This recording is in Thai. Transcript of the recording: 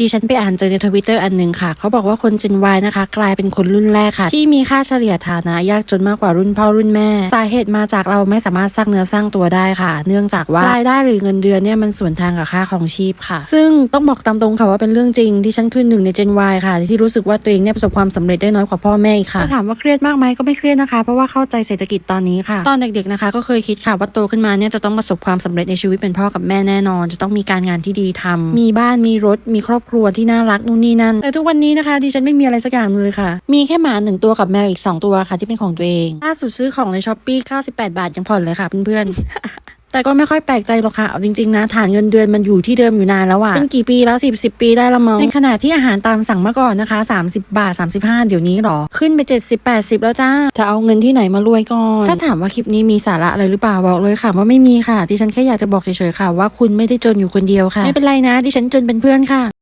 ดิฉันไปอ่านเจอในทวิตเตอร์อันหนึ่งค่ะ เขาบอกว่าคน Gen Y นะคะ กลายเป็นคนรุ่นแรกค่ะ ที่มีค่าเฉลี่ยฐานะยากจนมากกว่ารุ่นพ่อรุ่นแม่ สาเหตุมาจากเราไม่สามารถสร้างเนื้อสร้างตัวได้ค่ะ เนื่องจากว่ารายได้หรือเงินเดือนเนี่ยมันส่วนทางกับค่าของชีพค่ะ ซึ่งต้องบอกตามตรงค่ะว่าเป็นเรื่องจริงดิฉันคือหนึ่งใน Gen Y ค่ะ ที่รู้สึกว่าตัวเองเนี่ยประสบความสำเร็จได้น้อยกว่าพ่อแม่อีกค่ะถ้าถามว่าเครียดมากไหมก็ไม่เครียดนะคะ เพราะว่าเข้าใจเศรษฐกิจตอนนี้ค่ะ ตอนเด็กๆนะคะ ก็เคยคิดค่ะว่าโตขึ้นมาเนี่ยจะต้องประสบความสำเร็จในชีวิตเป็นพ่อกับแม่แน่นอน จะต้องมีการงานที่ดีทำมีบ้านมีรถมีครอบครัวที่น่ารักนู่นนี่นั่นแต่ทุกวันนี้นะคะดิฉันไม่มีอะไรสักอย่างเลยค่ะ มีแค่หมาหนึ่งตัวกับแมวอีก 2 ตัวค่ะที่เป็นของตัวเองล่าสุดซื้อของในช้อปปี้98บาทยังผ่อนเลยค่ะเพื่อนๆแต่ก็ไม่ค่อยแปลกใจหรอกค่ะเอาจริงๆนะฐานเงินเดือนมันอยู่ที่เดิมอยู่นานแล้วอะเป็นกี่ปีแล้ว10 10ปีได้ละมั้งในขณะที่อาหารตามสั่งเมื่อก่อนนะคะ 30 บาท 35 เดี๋ยวนี้หรอ ขึ้นไป 70 80 แล้วจ้าจะเอาเงินที่ไหนมารวยก่อนถ้าถามว่าคลิปนี้มีสาระอะไรหรือเปล่าบอกเลยค่ะ ว่าไม่มีค่ะดิฉันแค่อยากจะบอกเฉยๆค่ะว่าคุณไม่ได้จนอยู่คนเดียวค่ะไม่เป็นไรนะดิฉันจนเป็นเพื่อนค่ะ